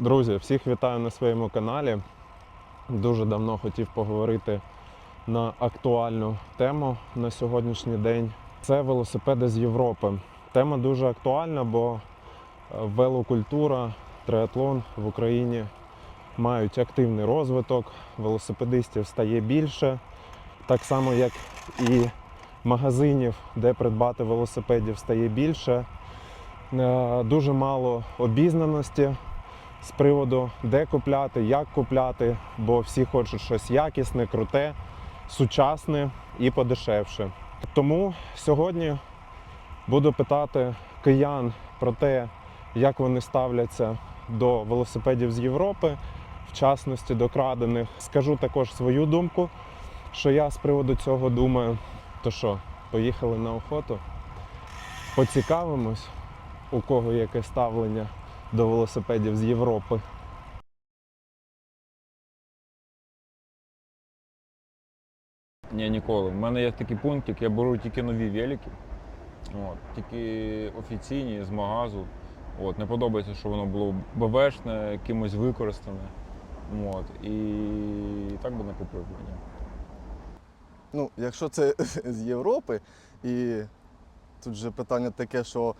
Друзі, всіх вітаю на своєму каналі. Дуже давно хотів поговорити на актуальну тему на сьогоднішній день. Це велосипеди з Європи. Тема дуже актуальна, бо е, велокультура, триатлон в Україні мають активний розвиток, велосипедистів стає більше, так само як і магазинів, де придбати велосипедів, стає більше. Е, Дуже мало обізнаності з приводу, де купляти, як купляти, бо всі хочуть щось якісне, круте, сучасне і подешевше. Тому сьогодні буду питати киян про те, як вони ставляться до велосипедів з Європи, в частності до крадених. Скажу також свою думку, що я з приводу цього думаю. То що, поїхали на охоту? Поцікавимось, у кого яке ставлення до велосипедів з Європи. Ні, ніколи. У мене є такий пунктик, я беру тільки нові велики, от, тільки офіційні з магазу. От, не подобається, що воно було БВшне, якимось використане. От, і так би не купив мені. Ну, якщо це з Європи, і тут же питання таке, що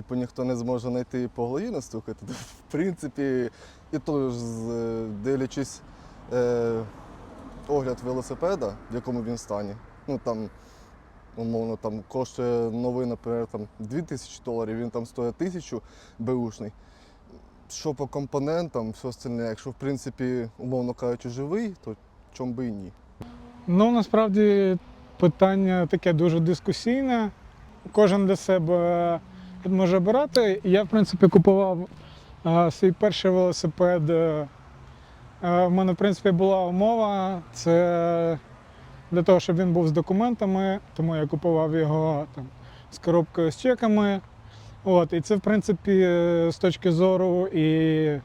типу ніхто не зможе знайти по голові настукати, то в принципі, і то ж дивлячись е, огляд велосипеда, в якому він стані, ну там, умовно, там коштує новий, наприклад, там 2000 доларів, він там стоїть 1000 беушний. Що по компонентам, все остальне, якщо в принципі, умовно кажучи, живий, то чому би і ні. Ну, насправді питання таке дуже дискусійне. Кожен для себе може обирати. Я, в принципі, купував а, свій перший велосипед. е, е, В мене, в принципі, була умова. Це для того, щоб він був з документами, тому я купував його там, з коробкою з чеками. От, і це, в принципі, е, з точки зору і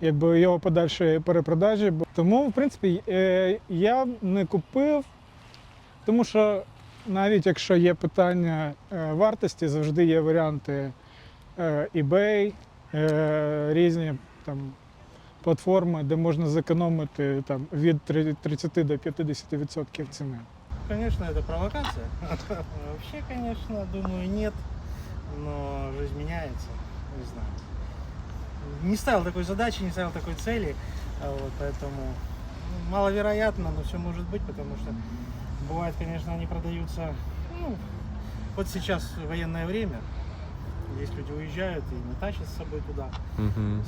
якби його подальшої перепродажі. Тому, в принципі, е, я не купив, тому що навіть якщо є питання е, вартості, завжди є варіанти е, eBay, е, різні там платформи, де можна зекономити там, від три- 30 до 50% ціни. Конечно, это провокация. Вообще, конечно, думаю, нет. Но жизнь меняется. Не знаю. Не ставил такой задачи, не ставил такой цели. а Вот, поэтому ну, маловероятно, но все может быть, потому что бывает, конечно, они продаются. Ну, вот сейчас военное время. Здесь люди уезжают и не тащат с собой туда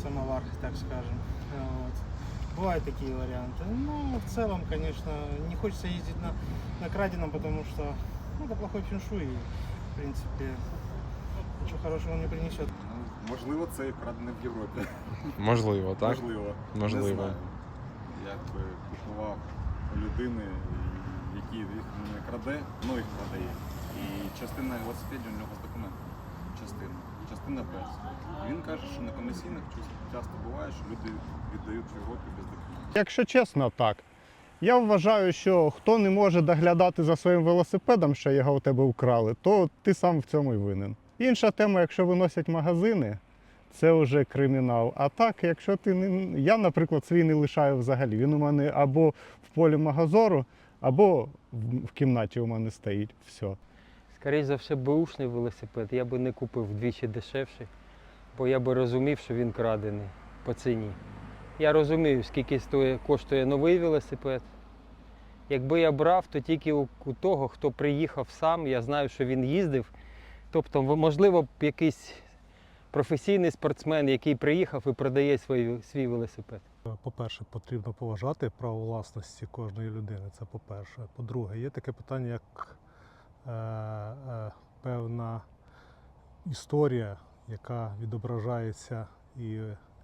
самовар, так скажем. А, Вот. Бывают такие варианты. Но в целом, конечно, не хочется ездить на, на краденом, потому что ну, это плохой феншуй. И, в принципе, ничего хорошего не принесет. Ну, Можливо, це і крадене в Європі. Можливо, так? Можливо. Можливо. Не знаю. Я би купував у людини, який їх не краде, ну їх продає. І частина велосипедів у нього з документами. Частина. Частина без. Він каже, що на комісійних часто буває, що люди віддають в Європі без документів. Якщо чесно, так. Я вважаю, що хто не може доглядати за своїм велосипедом, що його у тебе вкрали, то ти сам в цьому і винен. Інша тема, якщо виносять магазини, це вже кримінал. А так, якщо ти не. Я, наприклад, свій не лишаю взагалі. Він у мене або в полі магазору, або в кімнаті у мене стоїть. Все. Скоріше за все, беушний велосипед я би не купив вдвічі дешевший, бо я би розумів, що він крадений по ціні. Я розумію, скільки коштує новий велосипед. Якби я брав, то тільки у, того, хто приїхав сам, я знаю, що він їздив. Тобто, можливо, якийсь професійний спортсмен, який приїхав і продає свій велосипед. По-перше, потрібно поважати право власності кожної людини. Це по-перше. По-друге, є таке питання, як е, е, певна історія, яка відображається, і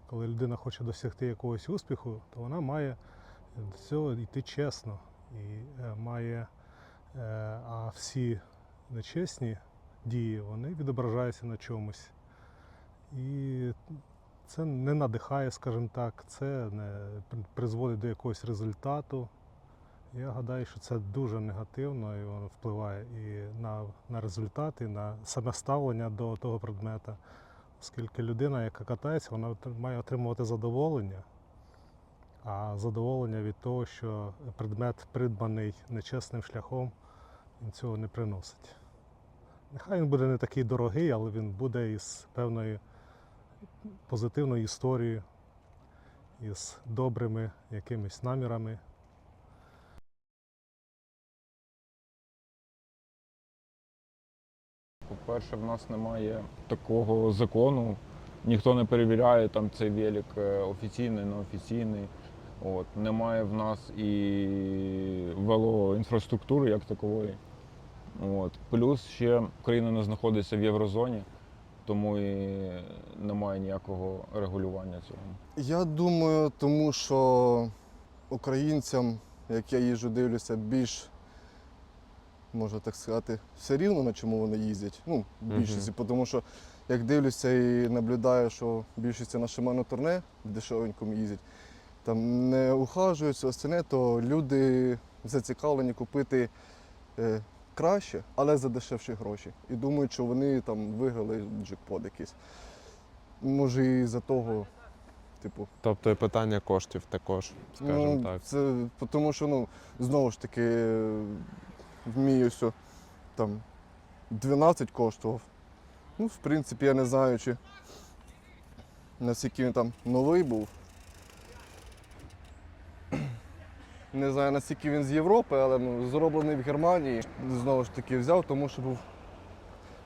коли людина хоче досягти якогось успіху, то вона має до цього йти чесно і е, має, е, а всі нечесні дії вони відображаються на чомусь. І це не надихає, скажімо так, це не призводить до якогось результату. Я гадаю, що це дуже негативно і воно впливає і на, на результати, і на саме ставлення до того предмета. оскільки людина, яка катається, вона має отримувати задоволення, а задоволення від того, що предмет придбаний нечесним шляхом, він цього не приносить. Нехай він буде не такий дорогий, але він буде із певною позитивною історією, із добрими якимись намірами. По-перше, в нас немає такого закону. Ніхто не перевіряє там цей велик е, офіційний, неофіційний. От. Немає в нас і велоінфраструктури як такової. От. Плюс ще Україна не знаходиться в єврозоні, тому і немає ніякого регулювання цього. Я думаю, тому що українцям, як я їжджу, дивлюся, більш, можна так сказати, все рівно на чому вони їздять. Ну, більшості, тому що як дивлюся і наблюдаю, що більшість на Шимано турне в дешевенькому їздять, там не ухажують, все остальне, то люди зацікавлені купити е, краще, але за дешевші гроші. І думають, що вони там виграли джекпот якийсь. Може, і за того, типу, Тобто і питання коштів також, скажімо ну, так. Це тому що, ну, знову ж таки, вмію все там 12 коштував. Ну, в принципі, я не знаю, чи наскільки він там новий був. Не знаю, наскільки він з Європи, але ну, зроблений в Германії. Знову ж таки взяв, тому що був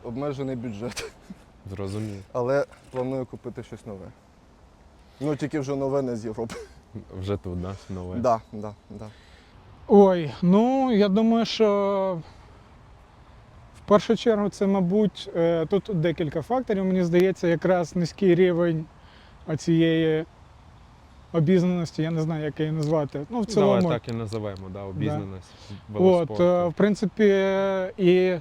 обмежений бюджет. Зрозумів. Але планую купити щось нове. Ну, тільки вже нове не з Європи. Вже тут, да? нове. Так, да, да, да. Ой, ну я думаю, що в першу чергу це, мабуть, е, тут декілька факторів. Мені здається, якраз низький рівень цієї обізнаності, я не знаю, як її назвати. Ну, в цілому. Давай так і називаємо, да, обізнаність От, е, в принципі, і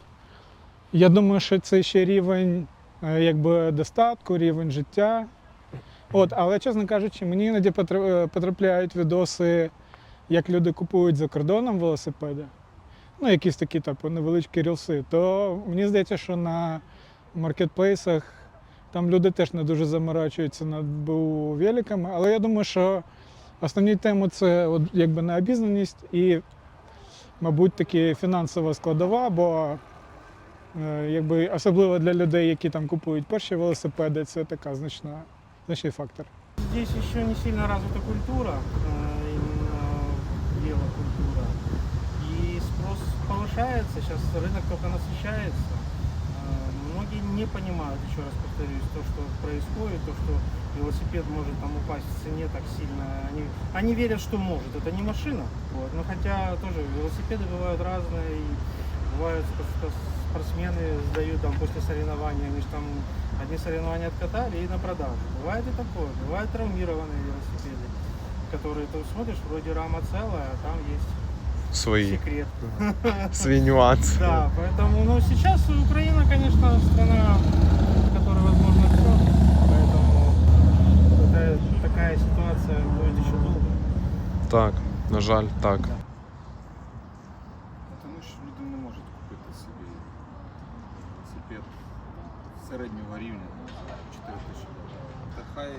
я думаю, що це ще рівень е, якби, достатку, рівень життя. От, але, чесно кажучи, мені іноді е, потрапляють відоси, як люди купують за кордоном велосипеди. Ну, якісь такі типу, невеличкі рілси. То мені здається, що на маркетплейсах там люди теж не дуже заморачуються над БУ великами. Але я думаю, що основні теми це от, якби необізнаність і мабуть, таки фінансова складова, бо е, якби, особливо для людей, які там купують перші велосипеди, це така значна, значний фактор. Здесь еще не сильно развита культура, э, именно велокультура. И спрос повышается, сейчас рынок только насыщается. Многие не понимают, еще раз повторюсь, то, что происходит, то, что велосипед может там упасть в цене так сильно. Они, они верят, что может. Это не машина. Вот. Но хотя тоже велосипеды бывают разные. И бывают спо- спо- спортсмены сдают там после соревнований, они же там одни соревнования откатали и на продажу. Бывает и такое. Бывают травмированные велосипеды, которые ты смотришь, вроде рама целая, а там есть Свої, секрет. свій нюанс. Да, поэтому, ну, сейчас Украина, конечно, страна, в которой возможно все, поэтому это, такая ситуация будет еще долго. Так, на жаль, так. Тому що люди не можуть купити собі велосипед середнього рівня там, за 4 тисячі доларів. Та хай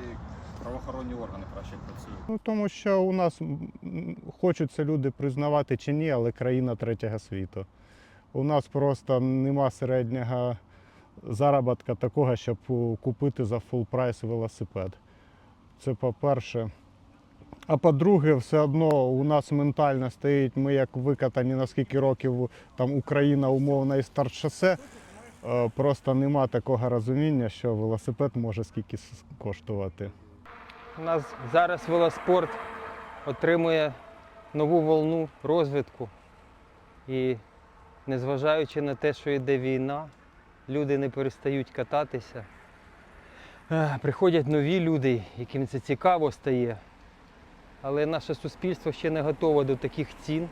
правоохоронні органи краще працюють. Ну, тому що у нас м, хочуть це люди признавати чи ні, але країна третього світу. У нас просто нема середнього заробітка такого, щоб купити за фул прайс велосипед. Це по-перше. А по-друге, все одно у нас ментально стоїть, ми як викатані на скільки років там Україна умовна і старт шосе. е, Просто нема такого розуміння, що велосипед може скільки коштувати. У нас зараз велоспорт отримує нову волну розвитку. І незважаючи на те, що йде війна, люди не перестають кататися. Е, Приходять нові люди, яким це цікаво стає. Але наше суспільство ще не готове до таких цін.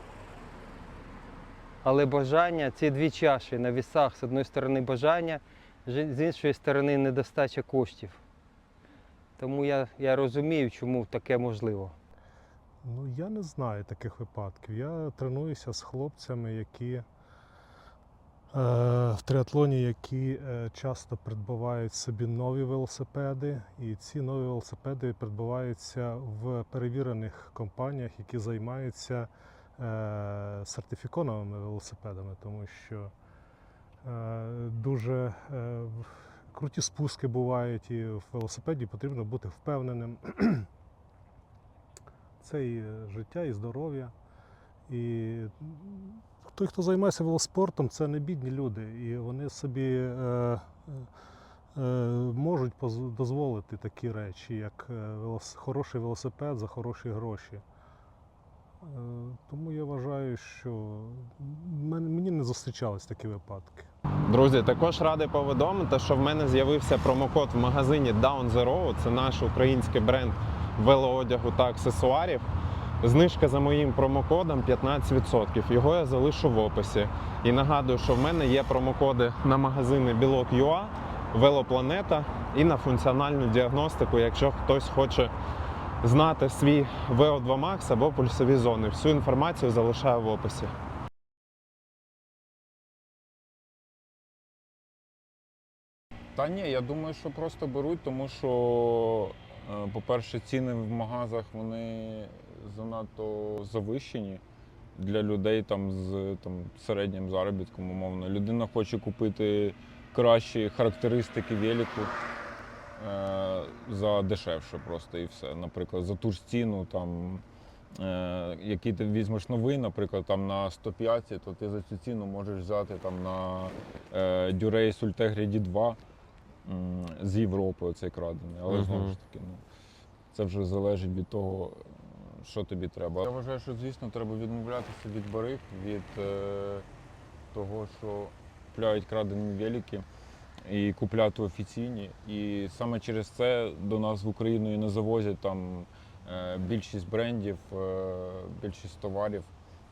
Але бажання ці дві чаші на вісах, з одної сторони бажання, з іншої сторони недостача коштів. Тому я, я розумію, чому таке можливо. Ну, я не знаю таких випадків. Я тренуюся з хлопцями, які в триатлоні, які е, часто придбавають собі нові велосипеди, і ці нові велосипеди придбаваються в перевірених компаніях, які займаються е, сертифікованими велосипедами, тому що е, дуже е, круті спуски бувають, і в велосипеді потрібно бути впевненим. Це і е, життя, і здоров'я. І той, хто займається велоспортом, це не бідні люди, і вони собі е, е, можуть дозволити такі речі, як е, велос- хороший велосипед за хороші гроші. Е, Тому я вважаю, що мені не зустрічались такі випадки. Друзі, також радий повідомити, що в мене з'явився промокод в магазині Down the Road. Це наш український бренд велоодягу та аксесуарів. Знижка за моїм промокодом 15%. Його я залишу в описі. І нагадую, що в мене є промокоди на магазини Білок.ua, Велопланета і на функціональну діагностику, якщо хтось хоче знати свій VO2 Max або пульсові зони. Всю інформацію залишаю в описі. Та ні, я думаю, що просто беруть, тому що, е, по-перше, ціни в магазах вони занадто завищені для людей там з там, середнім заробітком, умовно. Людина хоче купити кращі характеристики велику е, за дешевше просто і все. Наприклад, за ту ж ціну, там, е, який ти візьмеш новий, наприклад, там на 105, то ти за цю ціну можеш взяти там на е, Durace Ultegra D2 м, з Європи оцей крадений. Але Мгм. знову ж таки, ну, це вже залежить від того, що тобі треба. Я вважаю, що, звісно, треба відмовлятися від бариг, від е, того, що купляють крадені велики і купляти офіційні. І саме через це до нас в Україну і не завозять там е, більшість брендів, е, більшість товарів,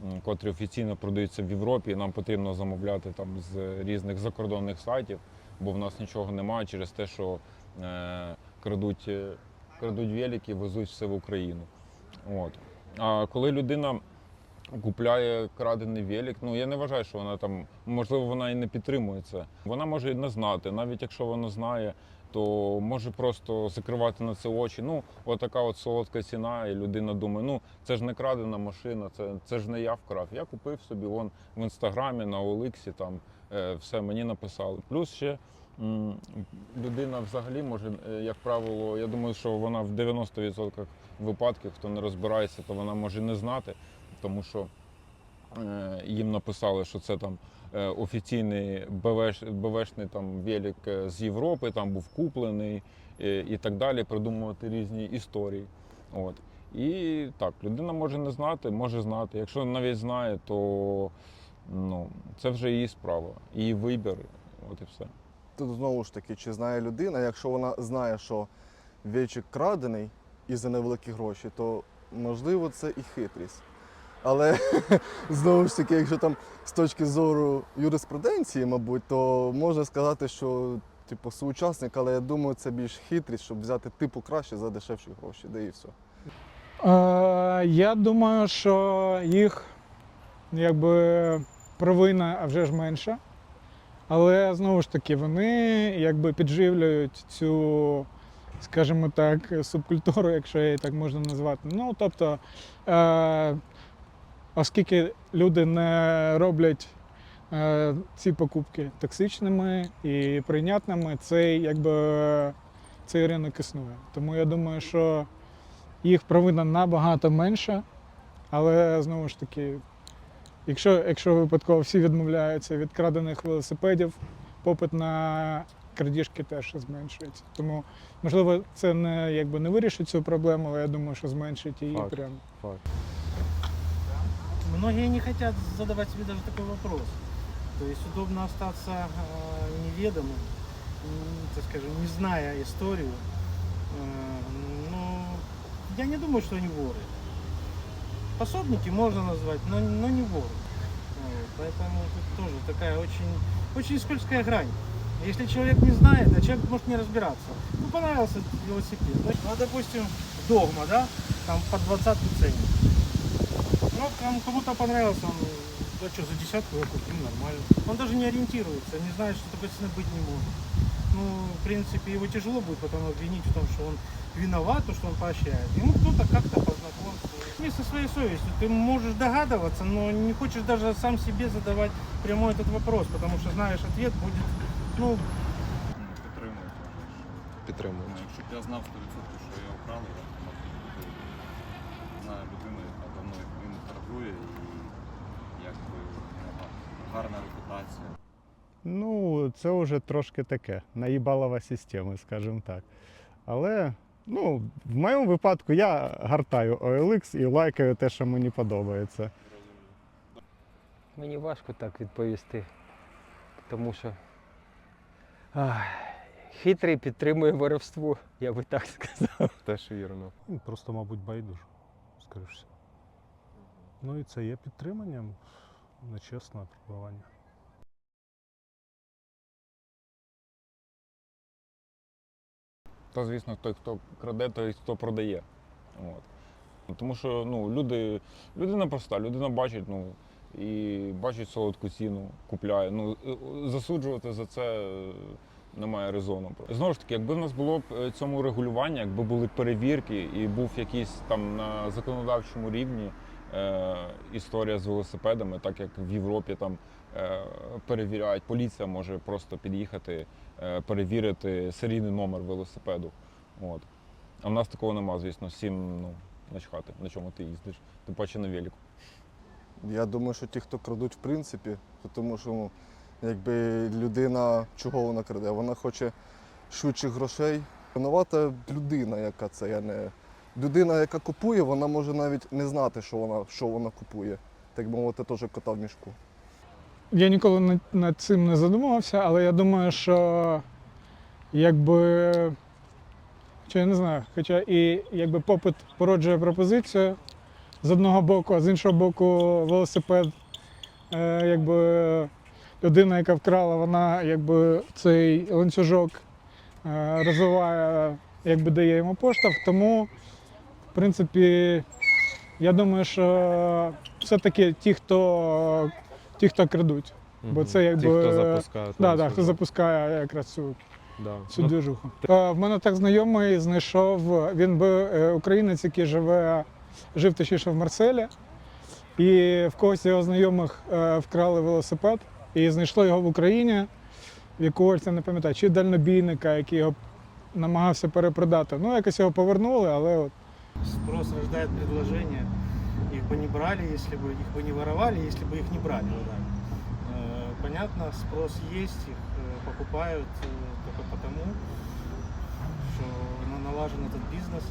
м, котрі офіційно продаються в Європі. Нам потрібно замовляти там з різних закордонних сайтів, бо в нас нічого немає через те, що е, крадуть, е, крадуть велики, везуть все в Україну. От. А коли людина купляє крадений велик, ну я не вважаю, що вона там, можливо, вона і не підтримує це. Вона може і не знати. Навіть якщо вона знає, то може просто закривати на це очі. Ну, отака от солодка ціна, і людина думає, ну це ж не крадена машина, це, це ж не я вкрав. Я купив собі вон в інстаграмі, на Оликсі, там е, все мені написали. Плюс ще людина взагалі може, е, як правило, я думаю, що вона в 90% випадків, хто не розбирається, то вона може не знати, тому що е, їм написали, що це там е, офіційний БВш, БВшний там велик з Європи, там був куплений і так далі, придумувати різні історії. От. І так, людина може не знати, може знати. Якщо навіть знає, то ну, це вже її справа, її вибір. От і все. Тут знову ж таки, чи знає людина, якщо вона знає, що вічик крадений і за невеликі гроші, то можливо це і хитрість. Але знову ж таки, якщо там з точки зору юриспруденції, мабуть, то можна сказати, що типу соучасник, але я думаю, це більш хитрість, щоб взяти типу краще за дешевші гроші, де і все. Е, я думаю, що їх якби провина а вже ж менша. Але знову ж таки, вони якби підживлюють цю, скажімо так, субкультуру, якщо її так можна назвати. Ну, тобто, е, оскільки люди не роблять е, ці покупки токсичними і прийнятними, цей, якби, цей ринок існує. Тому я думаю, що їх провина набагато менша, але знову ж таки, якщо, якщо випадково всі відмовляються від крадених велосипедів, попит на крадіжки теж зменшується. Тому, можливо, це не, якби, не вирішить цю проблему, але я думаю, що зменшить її Факт. прямо. Многие не хотят задавать себе даже такой вопрос. То есть удобно остаться э, неведомым, м, так скажем, не зная историю. Э, но я не думаю, что они воры. Пособники можно назвать, но, но не воры. Вот, поэтому тут тоже такая очень, очень скользкая грань. Если человек не знает, а человек может не разбираться. Ну, понравился велосипед. Ну, допустим, догма, да, там под 20 ценник. Ну, кому- кому-то понравился, он Да что, за десятку я куплю, нормально. Он даже не ориентируется, не знает, что такой цены быть не может. Ну, в принципе, его тяжело будет потом обвинить в том, что он виноват, то, что он поощряет. Ему кто-то как-то по знакомству. Не со своей совестью. Ты можешь догадываться, но не хочешь даже сам себе задавать прямой этот вопрос, потому что знаешь, ответ будет, ну, Ну, Підтримують, вважаєш. Підтримують. Ну, якщо б я знав 100%, що я украли, я б автоматично купив. Знаю людину, яка давно ним торгує і якби ну, гарна репутація. Ну, це вже трошки таке, наїбалова система, скажімо так. Але ну, в моєму випадку я гартаю OLX і лайкаю те, що мені подобається. Мені важко так відповісти, тому що ах, хитрий підтримує воровство, я би так сказав. Теж вірно. Він просто, мабуть, байдуже, скоріш. Ну і це є підтриманням нечесного торгування. Та, звісно, той, хто краде, той, хто продає. От. Тому що ну, люди, людина проста, людина бачить, ну, і бачить солодку ціну, купляє. Ну, е, засуджувати за це е, немає резону. Знову ж таки, якби в нас було б е, цьому регулювання, якби були перевірки і був якийсь там на законодавчому рівні е, історія з велосипедами, так як в Європі там перевіряють, поліція може просто під'їхати е, перевірити серійний номер велосипеду. От. А в нас такого нема, звісно, всім ну, начхати, на чому ти їздиш, тим паче на велику. Я думаю, що ті, хто крадуть, в принципі, тому що ну, якби людина чого вона краде? Вона хоче швидших грошей. Винувата людина, яка це я не. Людина, яка купує, вона може навіть не знати, що вона, що вона купує. Так би мовити, теж кота в мішку. Я ніколи над, цим не задумувався, але я думаю, що якби. Чи я не знаю, хоча і якби попит породжує пропозицію з одного боку, а з іншого боку, велосипед, е, якби людина, яка вкрала, вона якби цей ланцюжок е, розвиває, якби дає йому поштовх. Тому, в принципі, я думаю, що все-таки ті, хто, ті, хто крадуть. Бо це якби- Ті, хто запускає. Да, да, хто запускає якраз цю Да. цю Ну, движуху. Е, В мене так знайомий знайшов, він би е, українець, який живе, жив точніше в Марселі. І в когось його знайомих е, вкрали велосипед і знайшло його в Україні, в якогось я не пам'ятаю, чи дальнобійника, який його намагався перепродати. Ну, якось його повернули, але от спрос рождает предложение. Бы не брали, если бы их бы не воровали, если бы их не брали. вот так. Э, Понятно, спрос есть, их э, покупают э, только потому, что на- налажен этот бизнес.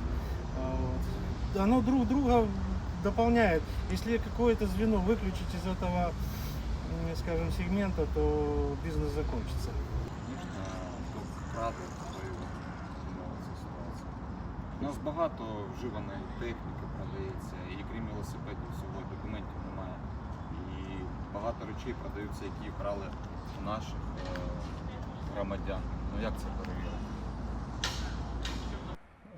А, вот. Оно друг друга дополняет. Если какое-то звено выключить из этого, скажем, сегмента, то бизнес закончится. Звісно, У нас багато вживаної техніки продається, і крім велосипедів всього документів немає. І багато речей продаються, які вкрали наших е, громадян. Ну як це перевірити?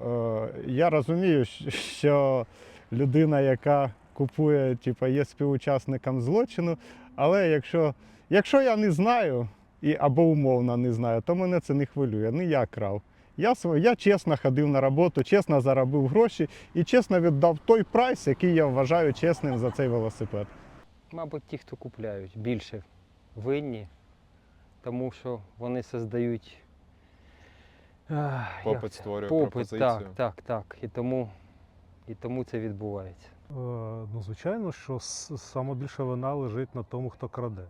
Е, Я розумію, що людина, яка купує, типу, є співучасником злочину, але якщо, якщо я не знаю і, або умовно не знаю, то мене це не хвилює. Не я крав. Я, я чесно ходив на роботу, чесно заробив гроші і чесно віддав той прайс, який я вважаю чесним за цей велосипед. Мабуть, ті, хто купляють, більше винні, тому що вони создають Попит створює попит, пропозицію. так, так, так. І тому, і тому це відбувається. Е, Ну, звичайно, що саме більше вина лежить на тому, хто краде.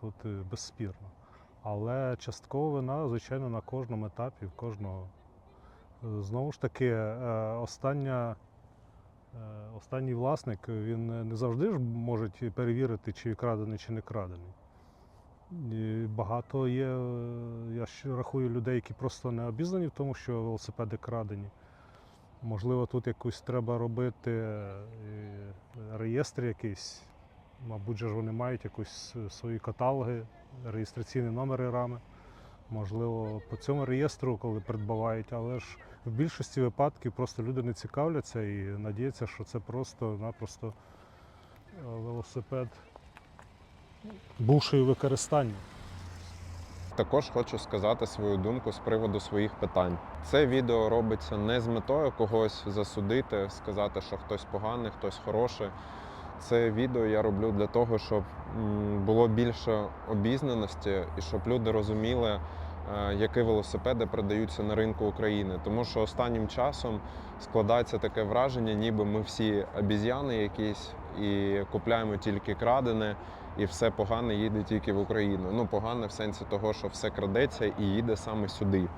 Тут е, безспірно. Але часткова вина, звичайно, на кожному етапі, в кожного. Знову ж таки, е, остання, е, останній власник він не завжди ж може перевірити, чи крадений, чи не крадений. Багато є, я ще рахую людей, які просто не обізнані в тому, що велосипеди крадені. Можливо, тут якусь треба робити е, реєстр якийсь. Мабуть, ж вони мають якусь е, свої каталоги, реєстраційні номери рами. Можливо, по цьому реєстру, коли придбавають, але ж в більшості випадків просто люди не цікавляться і надіються, що це просто-напросто е, велосипед бувши у використанні. Також хочу сказати свою думку з приводу своїх питань. Це відео робиться не з метою когось засудити, сказати, що хтось поганий, хтось хороший. Це відео я роблю для того, щоб було більше обізнаності і щоб люди розуміли, е, які велосипеди продаються на ринку України. Тому що останнім часом складається таке враження, ніби ми всі обіз'яни якісь і купляємо тільки крадене, і все погане їде тільки в Україну. Ну, погане в сенсі того, що все крадеться і їде саме сюди.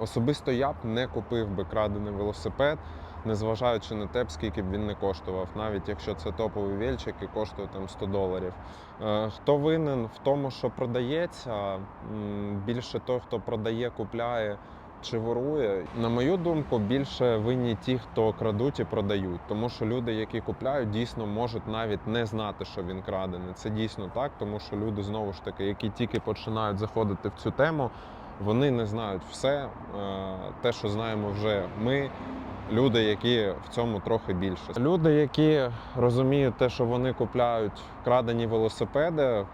Особисто я б не купив би крадений велосипед, незважаючи на те, скільки б він не коштував, навіть якщо це топовий вільчик і коштує там 100 доларів. Е, Хто винен в тому, що продається, більше той, хто продає, купляє чи ворує. На мою думку, більше винні ті, хто крадуть і продають. Тому що люди, які купляють, дійсно можуть навіть не знати, що він крадений. Це дійсно так, тому що люди знову ж таки, які тільки починають заходити в цю тему, вони не знають все. Е, Те, що знаємо вже ми. Люди, які в цьому трохи більше. Люди, які розуміють те, що вони купляють крадені велосипеди,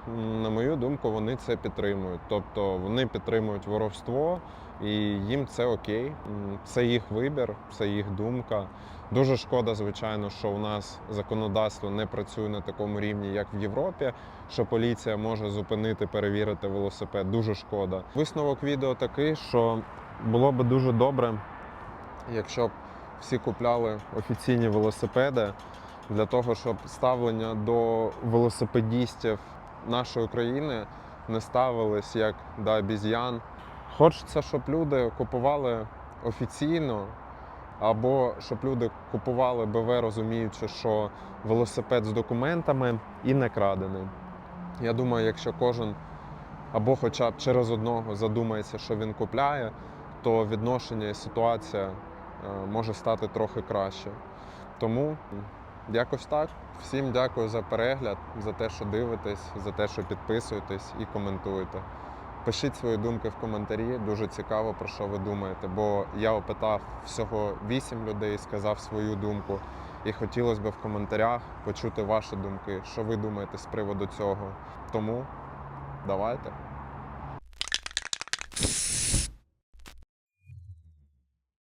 на мою думку, вони це підтримують. Тобто вони підтримують воровство, і їм це окей. Це їх вибір, це їх думка. Дуже шкода, звичайно, що у нас законодавство не працює на такому рівні, як в Європі, що поліція може зупинити, перевірити велосипед. Дуже шкода. Висновок відео такий, що було би дуже добре, якщо б всі купляли офіційні велосипеди для того, щоб ставлення до велосипедістів нашої країни не ставились як до обіз'ян. Хочеться, щоб люди купували офіційно, або щоб люди купували БВ, розуміючи, що велосипед з документами і не крадений. Я думаю, якщо кожен або хоча б через одного задумається, що він купляє, то відношення і ситуація е, може стати трохи краще. Тому якось так. Всім дякую за перегляд, за те, що дивитесь, за те, що підписуєтесь і коментуєте. Пишіть свої думки в коментарі, дуже цікаво, про що ви думаєте, бо я опитав всього 8 людей, сказав свою думку. І хотілося б в коментарях почути ваші думки, що ви думаєте з приводу цього. Тому давайте.